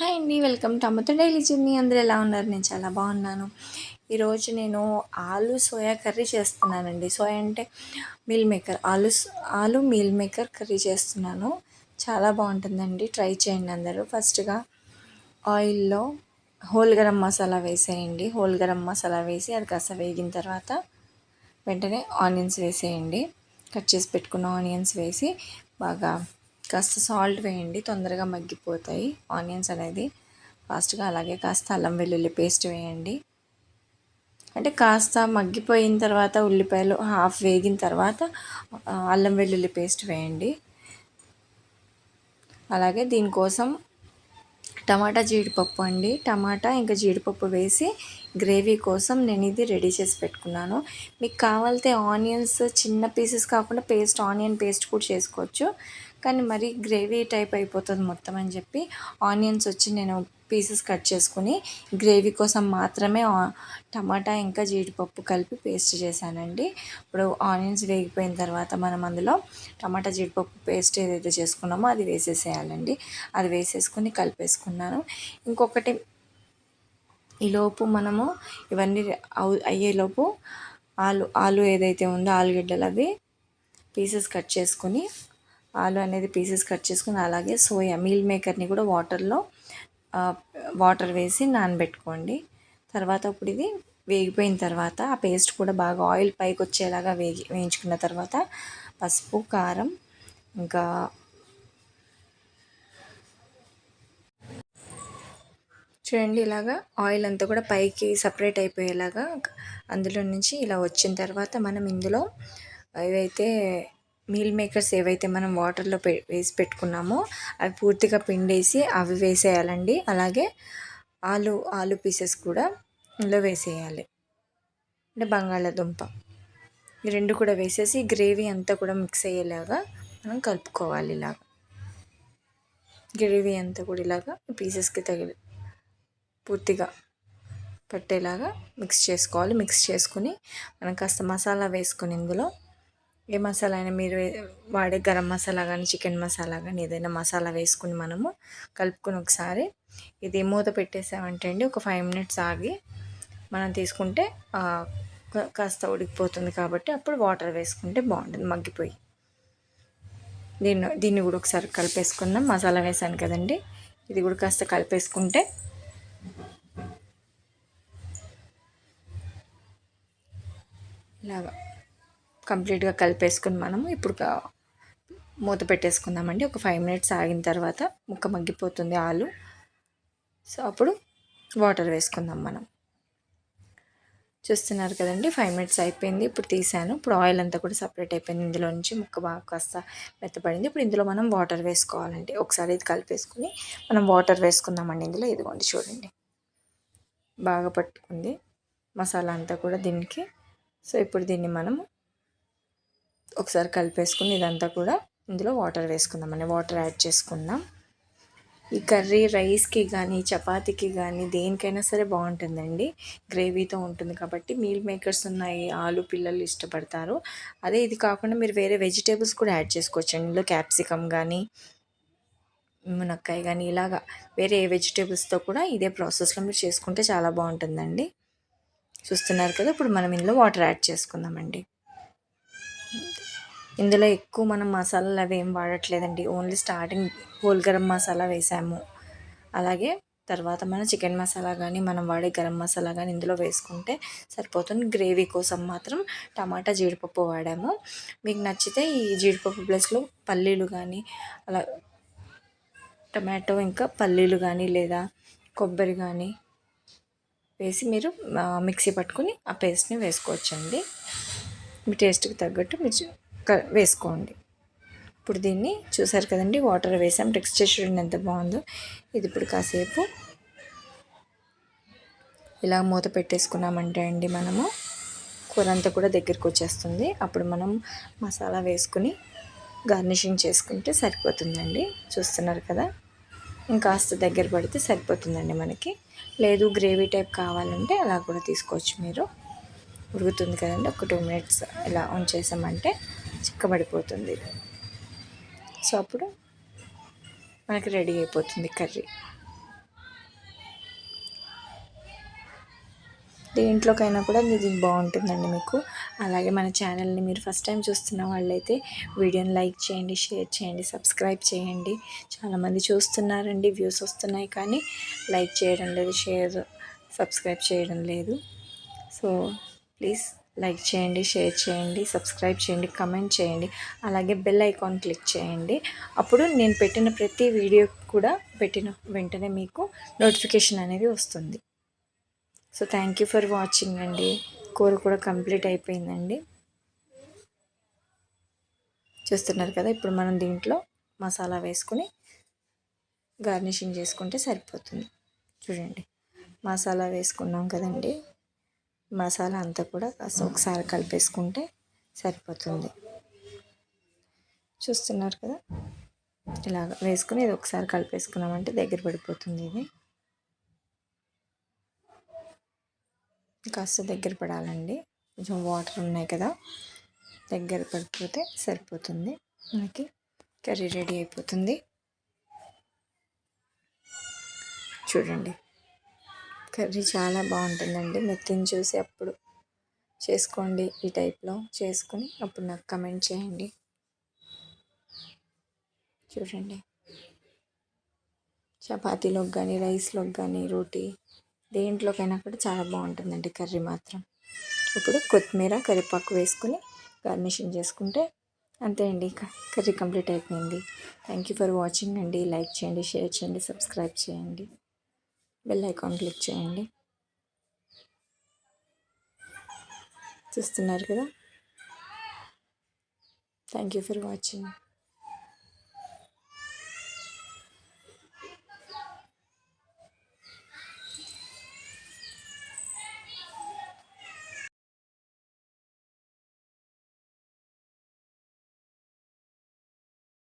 Hi అండి welcome. To అమ్మతో daily చిన్ని అందరూ ఎలా ఉన్నారు? నేను చాలా బాగున్నాను. ఈరోజు నేను ఆలు సోయా కర్రీ చేస్తున్నానండి. సోయా అంటే మీల్ మేకర్. ఆలు ఆలు మీల్ మేకర్ కర్రీ చేస్తున్నాను. చాలా బాగుంటుందండి. ట్రై చేయండి అందరూ. ఫస్ట్గా ఆయిల్లో హోల్ గరం మసాలా వేసేయండి. హోల్ గరం మసాలా వేసి అది కాస్త వేగిన తర్వాత వెంటనే ఆనియన్స్ వేసేయండి. కట్ చేసి పెట్టుకున్న ఆనియన్స్ వేసి బాగా కాస్త సాల్ట్ వేయండి తొందరగా మగ్గిపోతాయి. ఆనియన్స్ అనేది ఫాస్ట్గా అలాగే కాస్త అల్లం వెల్లుల్లి పేస్ట్ వేయండి. అంటే కాస్త మగ్గిపోయిన తర్వాత ఉల్లిపాయలు హాఫ్ వేగిన తర్వాత అల్లం వెల్లుల్లి పేస్ట్ వేయండి. అలాగే దీనికోసం టమాటా జీడిపప్పు అండి. టమాటా ఇంకా జీడిపప్పు వేసి గ్రేవీ కోసం నేను ఇది రెడీ చేసి పెట్టుకున్నాను. మీకు కావాలితే ఆనియన్స్ చిన్న పీసెస్ కాకుండా పేస్ట్ ఆనియన్ పేస్ట్ కూడా చేసుకోవచ్చు. కానీ మరి గ్రేవీ టైప్ అయిపోతుంది మొత్తం అని చెప్పి ఆనియన్స్ వచ్చి నేను పీసెస్ కట్ చేసుకుని గ్రేవీ కోసం మాత్రమే టమాటా ఇంకా జీడిపప్పు కలిపి పేస్ట్ చేశానండి. ఇప్పుడు ఆనియన్స్ వేగిపోయిన తర్వాత మనం అందులో టమాటా జీడిపప్పు పేస్ట్ ఏదైతే చేసుకున్నామో అది వేసేసేయాలండి. అది వేసేసుకుని కలిపేసుకున్నాను. ఇంకొకటి ఈలోపు మనము ఇవన్నీ అయ్యేలోపు ఆలు ఆలు ఏదైతే ఉందో ఆలుగడ్డలు అవి పీసెస్ కట్ చేసుకొని ఆలు అనేది పీసెస్ కట్ చేసుకుని అలాగే సోయా మీల్ మేకర్ని కూడా వాటర్లో వాటర్ వేసి నానబెట్టుకోండి. తర్వాత ఇప్పుడు ఇది వేగిపోయిన తర్వాత ఆ పేస్ట్ కూడా బాగా ఆయిల్ పైకి వచ్చేలాగా వేగి వేయించుకున్న తర్వాత పసుపు కారం ఇంకా చూడండి ఇలాగా ఆయిల్ అంతా కూడా పైకి సపరేట్ అయిపోయేలాగా అందులో నుంచి ఇలా వచ్చిన తర్వాత మనం ఇందులో ఏవైతే మీల్ మేకర్స్ ఏవైతే మనం వాటర్లో పె వేసి పెట్టుకున్నామో అవి పూర్తిగా పిండేసి అవి వేసేయాలండి. అలాగే ఆలు ఆలు పీసెస్ కూడా ఇందులో వేసేయాలి. అంటే బంగాళాదుంప. ఈ రెండు కూడా వేసేసి గ్రేవీ అంతా కూడా మిక్స్ అయ్యేలాగా మనం కలుపుకోవాలి ఇలాగ. గ్రేవీ అంతా కూడా ఇలాగా పీసెస్కి తగిలి పూర్తిగా పట్టేలాగా మిక్స్ చేసుకోవాలి. మిక్స్ చేసుకుని మనం కాస్త మసాలా వేసుకొని ఇందులో ఏ మసాలా అయినా మీరు వాడే గరం మసాలా కానీ చికెన్ మసాలా కానీ ఏదైనా మసాలా వేసుకుని మనము కలుపుకొని ఒకసారి ఇది మూత పెట్టేసామంటే అండి ఒక ఫైవ్ మినిట్స్ ఆగి మనం తీసుకుంటే కాస్త ఉడికిపోతుంది కాబట్టి అప్పుడు వాటర్ వేసుకుంటే బాగుంటుంది మగ్గిపోయి. దీన్ని దీన్ని కూడా ఒకసారి కలిపేసుకుందాం. మసాలా వేసాను కదండి. ఇది కూడా కాస్త కలిపేసుకుంటే ఇలాగా కంప్లీట్గా కలిపేసుకుని మనము ఇప్పుడు మూత పెట్టేసుకుందామండి. ఒక ఫైవ్ మినిట్స్ ఆగిన తర్వాత ముక్క మగ్గిపోతుంది ఆలు. సో అప్పుడు వాటర్ వేసుకుందాం మనం. చూస్తున్నారు కదండి ఫైవ్ మినిట్స్ అయిపోయింది. ఇప్పుడు తీసాను. ఇప్పుడు ఆయిల్ అంతా కూడా సపరేట్ అయిపోయింది. ఇందులో నుంచి ముక్క బాగా కాస్త మెత్తపడింది ఇప్పుడు ఇందులో మనం వాటర్ వేసుకోవాలండి. ఒకసారి ఇది కలిపేసుకుని మనం వాటర్ వేసుకుందామండి ఇందులో. ఇదిగోండి చూడండి. బాగా పట్టుకుంది. మసాలా అంతా కూడా దీనికి. సో ఇప్పుడు దీన్ని మనము ఒకసారి కలిపేసుకుని ఇదంతా కూడా ఇందులో వాటర్ వేసుకుందామని వాటర్ యాడ్ చేసుకుందాం. ఈ కర్రీ రైస్కి కానీ చపాతీకి కానీ దేనికైనా సరే బాగుంటుందండి. గ్రేవీతో ఉంటుంది కాబట్టి మీల్ మేకర్స్ ఉన్నాయి ఆలు పిల్లలు ఇష్టపడతారు. అదే ఇది కాకుండా మీరు వేరే వెజిటేబుల్స్ కూడా యాడ్ చేసుకోవచ్చు ఇందులో క్యాప్సికమ్ కానీ మునక్కాయ కానీ ఇలాగా వేరే ఏ వెజిటేబుల్స్తో కూడా ఇదే ప్రాసెస్లో మీరు చేసుకుంటే చాలా బాగుంటుందండి. చూస్తున్నారు కదా ఇప్పుడు మనం ఇందులో వాటర్ యాడ్ చేసుకుందామండి. ఇందులో ఎక్కువ మనం మసాలాలు అవి ఏం వాడట్లేదండి. Only starting whole garam masala వేసాము. అలాగే తర్వాత మన చికెన్ మసాలా కానీ మనం వాడే గరం మసాలా కానీ ఇందులో వేసుకుంటే సరిపోతుంది. గ్రేవీ కోసం మాత్రం టమాటా జీడిపప్పు వాడాము. మీకు నచ్చితే ఈ జీడిపప్పు ప్లస్లో పల్లీలు కానీ అలా టమాటో ఇంకా పల్లీలు కానీ లేదా కొబ్బరి కానీ వేసి మీరు మిక్సీ పట్టుకుని ఆ పేస్ట్ని వేసుకోవచ్చండి. మీ టేస్ట్కి తగ్గట్టు మీరు వేసుకోండి. ఇప్పుడు దీన్ని చూసారు కదండి వాటర్ వేసాం. టెక్స్చర్ చూడండి ఎంత బాగుందో. ఇది ఇప్పుడు కాసేపు ఇలా మూత పెట్టేసుకున్నామంటే అండి మనము. కూర అంతా కూడా దగ్గరికి వచ్చేస్తుంది. అప్పుడు మనం మసాలా వేసుకుని గార్నిషింగ్ చేసుకుంటే సరిపోతుందండి. చూస్తున్నారు కదా? ఇంకాస్త దగ్గర పడితే సరిపోతుందండి మనకి. లేదు గ్రేవీ టైప్ కావాలంటే అలా కూడా తీసుకోవచ్చు మీరు. ఉడుకుతుంది కదండి. ఒక టూ మినిట్స్ ఇలా ఉంచేసామంటే చిక్కబడిపోతుంది సో అప్పుడు మనకి రెడీ అయిపోతుంది కర్రీ. దేంట్లోకైనా కూడా ఇది బాగుంటుందండి మీకు. అలాగే మన ఛానల్ని మీరు ఫస్ట్ టైం చూస్తున్న వాళ్ళైతే వీడియోని లైక్ చేయండి షేర్ చేయండి సబ్స్క్రైబ్ చేయండి. చాలామంది చూస్తున్నారండి వ్యూస్ వస్తున్నాయి కానీ లైక్ చేయడం లేదు షేర్ సబ్స్క్రైబ్ చేయడం లేదు. సో ప్లీజ్ లైక్ చేయండి షేర్ చేయండి సబ్స్క్రైబ్ చేయండి కమెంట్ చేయండి అలాగే బెల్ ఐకాన్ క్లిక్ చేయండి. అప్పుడు నేను పెట్టిన ప్రతి వీడియో కూడా పెట్టిన వెంటనే మీకు నోటిఫికేషన్ అనేది వస్తుంది. So thank you for watching అండి. కూర కూడా కంప్లీట్ అయిపోయిందండి. చూస్తున్నారు కదా ఇప్పుడు మనం దీంట్లో మసాలా వేసుకుని గార్నిషింగ్ చేసుకుంటే సరిపోతుంది. చూడండి మసాలా వేసుకున్నాం కదండి. మసాలా అంతా కూడా కాస్త ఒకసారి కలిపేసుకుంటే సరిపోతుంది. చూస్తున్నారు కదా? ఇలాగ వేసుకుని ఇది ఒకసారి కలిపేసుకున్నామంటే దగ్గర పడిపోతుంది ఇది. కాస్త దగ్గర పడాలండి. కొంచెం వాటర్ ఉన్నాయి కదా? దగ్గర పడిపోతే సరిపోతుంది. మనకి కర్రీ రెడీ అయిపోతుంది. చూడండి. కర్రీ చాలా బాగుంటుందండి. మీరు తిని చూసి అప్పుడు చేసుకోండి ఈ టైప్లో చేసుకుని అప్పుడు నాకు కమెంట్ చేయండి. చూడండి. చపాతీలోకి కానీ రైస్లోకి కానీ రోటీ దేంట్లోకైనా కూడా చాలా బాగుంటుందండి కర్రీ మాత్రం. ఇప్పుడు కొత్తిమీర కరివేపాకు వేసుకుని గార్నిషింగ్ చేసుకుంటే అంతే అండి కర్రీ కంప్లీట్ అయిపోయింది. థ్యాంక్ యూ ఫర్ వాచింగ్ అండి. లైక్ చేయండి షేర్ చేయండి సబ్స్క్రైబ్ చేయండి. బెల్ ఐకాన్ క్లిక్ చేయండి. చూస్తున్నారు కదా? Thank you for watching